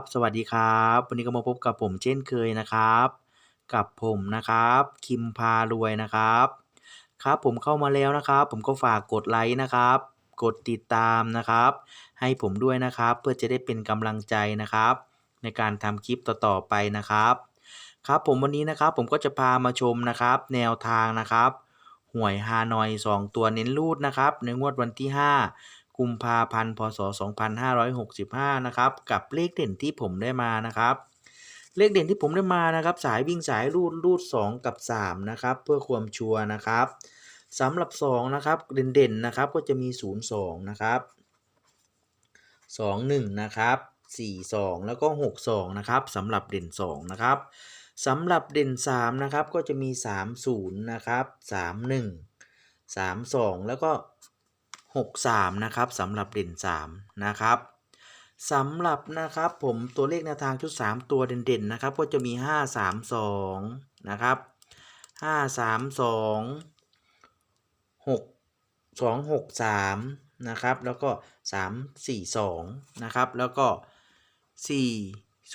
บสวัสดีครับ วันนี้ก็มาพบกับผมเช่นเคยนะครับ กับผมนะครับ คิมพารวยนะครับ ครับผมเข้ามาแล้วนะครับ ผมก็ฝากกดไลค์นะครับ กดติดตามนะครับ ให้ผมด้วยนะครับ เพื่อจะได้เป็นกำลังใจนะครับ ในการทำคลิปต่อๆไปนะครับ ครับผมวันนี้นะครับ ผมก็จะพามาชมนะครับ แนวทางนะครับหวยฮานอย 2 ตัวเน้นรูดนะครับ ในงวดวันที่ 5 กุมภาพันธ์พศ 2565 นะครับ กับเลขเด่นที่ผมได้มานะครับ เลขเด่นที่ผมได้มานะครับ สายวิ่งสายรูดรูด 2 กับ 3 นะครับ เพื่อความชัวร์นะครับสำหรับ 2 นะครับ เด่นๆนะครับก็จะมี 02 นะครับ21 นะครับ 42 แล้วก็ 62 นะครับสำหรับเด่น 2 นะครับสำหรับเด่น 3 นะครับก็จะมี 30 นะครับ 31 32 แล้วก็ 63 นะครับสำหรับเด่น 3 นะครับสำหรับนะครับผมตัวเลขแนวทางชุด 3 ตัวเด่นๆนะครับก็จะมี 532 นะครับ 532 6 263 นะครับ แล้วก็ 342 นะครับ แล้วก็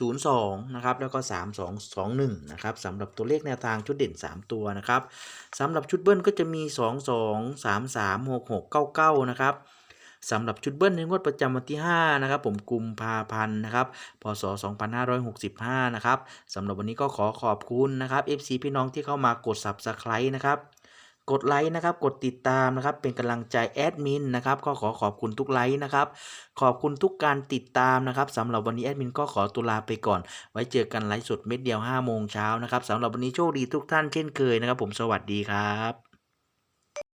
02 นะครับ แล้วก็ 3221 นะครับสำหรับตัวเลขแนวทางชุดเด่น 3 ตัวนะครับสำหรับชุดเบิ้ลก็จะมี 22 33 66 99 นะครับสำหรับชุดเบิ้ลในงวดประจำวันที่ 5 นะครับ ผมกุมภาพันธ์นะครับ พศ 2565 นะครับสำหรับวันนี้ก็ขอขอบคุณนะครับ FC พี่น้องที่เข้ามากด Subscribe นะครับ กดไลค์นะครับ กดติดตามนะครับ เป็นกำลังใจแอดมินนะครับ ก็ขอขอบคุณทุกไลค์นะครับ ขอบคุณทุกการติดตามนะครับสำหรับวันนี้แอดมินก็ขอตุลาไปก่อน ไว้เจอกันไลฟ์สดเม็ดเดียว5โมงเช้านะครับสำหรับวันนี้โชคดีทุกท่านเช่นเคยนะครับ ผมสวัสดีครับ